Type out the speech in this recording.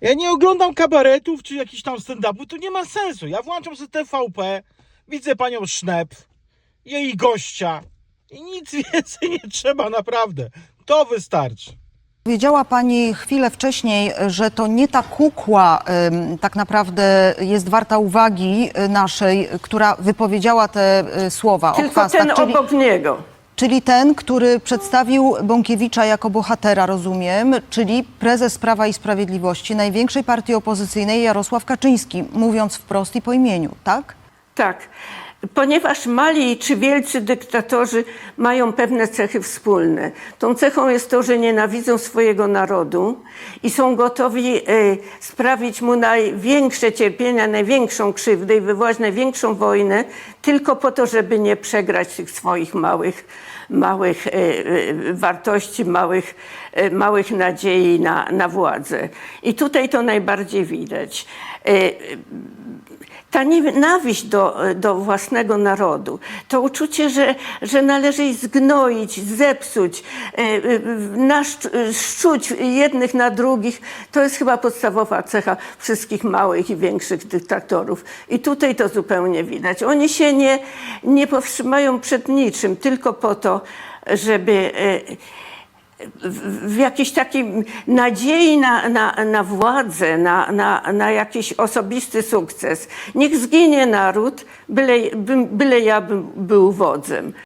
Ja nie oglądam kabaretów czy jakichś tam stand-upów, to nie ma sensu. Ja włączam sobie TVP, widzę panią Sznep, jej gościa i nic więcej nie trzeba, naprawdę. To wystarczy. Powiedziała Pani chwilę wcześniej, że to nie ta kukła ym, tak naprawdę jest warta uwagi y, naszej, która wypowiedziała te y, słowa o Tylko ten czyli, obok niego. Czyli ten, który przedstawił Bąkiewicza jako bohatera, rozumiem, czyli prezes Prawa i Sprawiedliwości, największej partii opozycyjnej Jarosław Kaczyński, mówiąc wprost i po imieniu, tak? Tak. Ponieważ mali czy wielcy dyktatorzy mają pewne cechy wspólne. Tą cechą jest to, że nienawidzą swojego narodu i są gotowi e, sprawić mu największe cierpienia, największą krzywdę i wywołać największą wojnę tylko po to, żeby nie przegrać tych swoich małych, małych e, e, wartości, małych, małych nadziei na, na władzę. I tutaj to najbardziej widać. Ta nienawiść do, do własnego narodu, to uczucie, że, że należy ich zgnoić, zepsuć, e, e, naszcz- szczuć jednych na drugich, to jest chyba podstawowa cecha wszystkich małych i większych dyktatorów. I tutaj to zupełnie widać. Oni się nie, nie powstrzymają przed niczym, tylko po to, żeby e, w, jakiejś takiej nadziei na, na, na władzę, na, na, na jakiś osobisty sukces. Niech zginie naród, byle, bym- byle ja bym był wodzem.